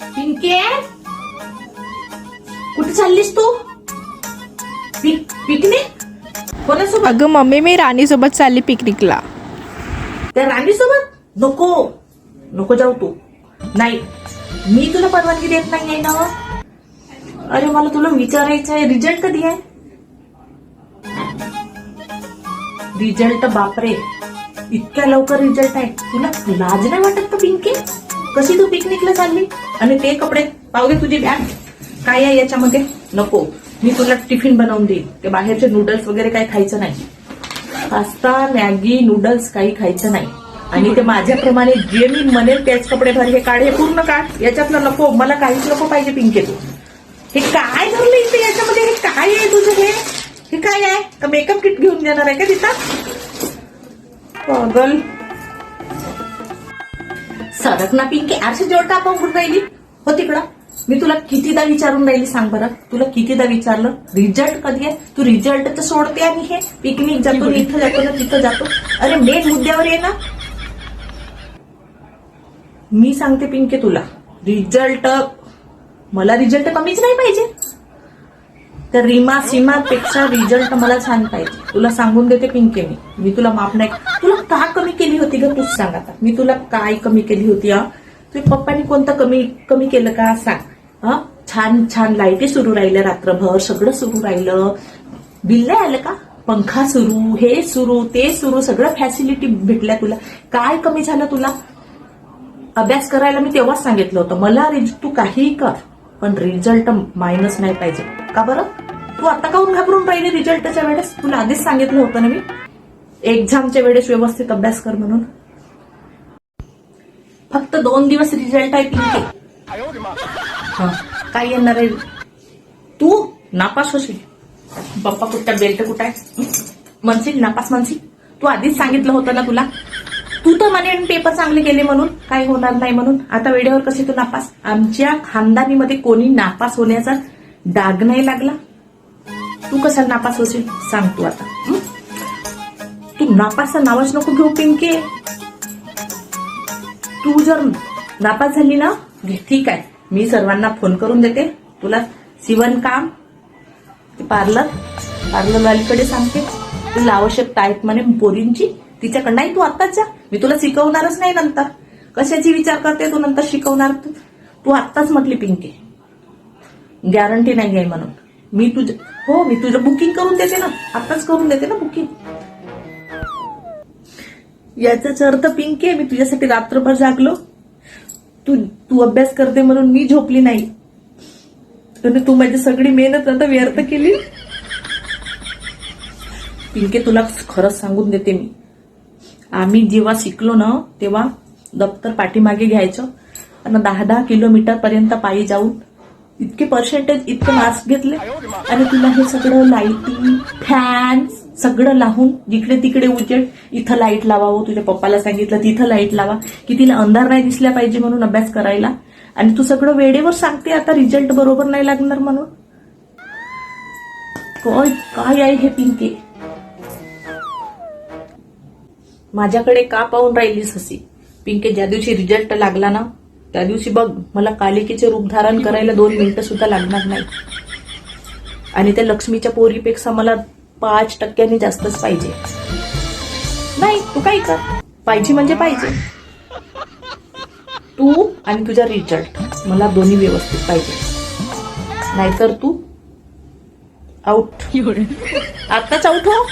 पिंके? कुठे चाललीस तू? पिक पिकनिक? कोणासोबत? अगं मम्मी मी राणीसोबत चालली पिकनिकला. त्या राणी सोबत नको. नको जाऊ तू. नाही. मी तुला परवानगी देत नाही आहे ना अरे मला तुला विचारायचं आहे. रिझल्ट कधी आहे? रिझल्ट बापरे. इतक्या लवकर रिझल्ट आहे. तुला लाज नाही वाटत का पिंकी? कशी तू पिकनिकला चालली? आणि ते कपडे? पाहू दे तुझी बॅग काय आहे याच्यामध्ये? नको. मी तुला टिफिन बनवून देईन. ते बाहेरचे नूडल्स वगैरे काही खायचं नाही. पास्ता मॅगी नूडल्स काही खायचं नाही. आणि ते माझ्याप्रमाणे जे मी म्हणेल त्याच कपडे भर हे काढ हे पूर्ण काढ. याच्यातलं नको. मला काहीच नको पाहिजे पिंके तू हे काय धरलं इथे याच्यामध्ये? हे काय आहे तुझं हे? हे काय आहे? का मेकअप किट घेऊन देणार आहे का तिथं? पागल. सरक ना पिंके आरशी जोड का पाहून राहिली? हो तिकडं. मी तुला कितीदा विचारून राहिली सांग बरं. तुला कितीदा विचारलं? रिझल्ट कधी आहे? तू रिझल्ट तर सोडते आणि हे पिकनिक जातो इथं जातो ना तिथं जातो. अरे मेन मुद्द्यावर ये ना. मी सांगते पिंके तुला. रिझल्ट मला रिझल्ट कमीच नाही पाहिजे. तर रीमा सीमा पेक्षा रिझल्ट मला छान पाहिजे. तुला सांगून देते पिंके मी. मी तुला माफ नाही. तुला का कमी केली होती ग? तूच सांग आता. मी तुला काय कमी केली होती हा? तुझ्या पप्पानी कोणतं कमी कमी केलं का? सांग. हा? छान छान लाईटी सुरू राहिल्या रात्रभर. सगळं सुरू राहिलं. बिल नाही आलं का? पंखा सुरू हे सुरू ते सुरू. सगळं फॅसिलिटी भेटल्या तुला. काय कमी झालं तुला? अभ्यास करायला मी तेव्हाच सांगितलं होतं. मला रिज- तू काहीही कर पण रिझल्ट मायनस नाही पाहिजे. का बरं? तू आता काहून घाबरून राहिली रिझल्टच्या वेळेस? तुला आधीच सांगितलं होतं ना मी. एक्झामच्या वेळेस व्यवस्थित अभ्यास कर म्हणून. फक्त दोन दिवस रिझल्ट आहे पिंके काय येणार आहे? तू नापास होशील. पप्पा कुठच्या बेल्ट कुठं आहे? म्हणशील नापास म्हणशील? तू आधीच सांगितलं होतं ना तुला. तू तर म्हणे पेपर चांगले केले म्हणून. काय होणार नाही म्हणून. आता वेळेवर कशी तू नापास? आमच्या खानदानीमध्ये कोणी नापास होण्याचा डाग नाही लागला. तू कशाला नापास होशील? सांग तू आता तू नापासचं नावच नको घेऊ पिंके. तू जर नापास झाली ना ठीक आहे. मी सर्वांना फोन करून देते. तुला शिवणकाम पार्लर पार्लरवालीकडे सांगते. तुला आवश्यकता आहेत म्हणे बोरींची तिच्याकडे नाही तू आत्ताच जा. मी तुला शिकवणारच नाही नंतर. कशाची विचार करते तू नंतर शिकवणार तू? तू आत्ताच म्हटली पिंके. गॅरंटी नाही आहे म्हणून. मी तुझं हो मी तुझं बुकिंग करून देते ना. आताच करून देते ना बुकिंग याचाच अर्थ पिंके मी तुझ्यासाठी रात्रभर जागलो. तू तू अभ्यास करते म्हणून मी झोपली नाही. आणि तू माझी सगळी मेहनत आता व्यर्थ केली. पिंके तुला खरंच सांगून देते मी. आम्ही जेव्हा शिकलो ना तेव्हा दप्तर पाठीमागे घ्यायचं. आणि दहा दहा किलोमीटर पर्यंत पायी जाऊन इतके पर्सेंटेज इतके मार्क्स घेतले. आणि तुला हे सगळं लाईटिंग फॅन सगळं लावून जिकडे तिकडे उजेड इथं लाइट लावावं हो, तुझ्या पप्पाला सांगितलं तिथं लाइट लावा. की तिला अंधार नाही दिसल्या पाहिजे म्हणून अभ्यास करायला. आणि तू सगळं वेळेवर सांगते आता रिझल्ट बरोबर नाही लागणार म्हणून. काय काय आहे हे पिंके? माझ्याकडे का पाहून राहिलीस हसी? पिंके ज्या दिवशी रिझल्ट लागला ना त्या दिवशी बघ मला कालिकेचे रूप धारण करायला दोन मिनिटं सुद्धा लागणार नाही. आणि त्या लक्ष्मीच्या पोरीपेक्षा मला पाच टक्क्यांनी जास्तच पाहिजे. नाही तू काय कर? पाहिजे म्हणजे पाहिजे. तू आणि तुझा रिझल्ट मला दोन्ही व्यवस्थित पाहिजे. नाहीतर तू आउट आत्ताच आउट हो.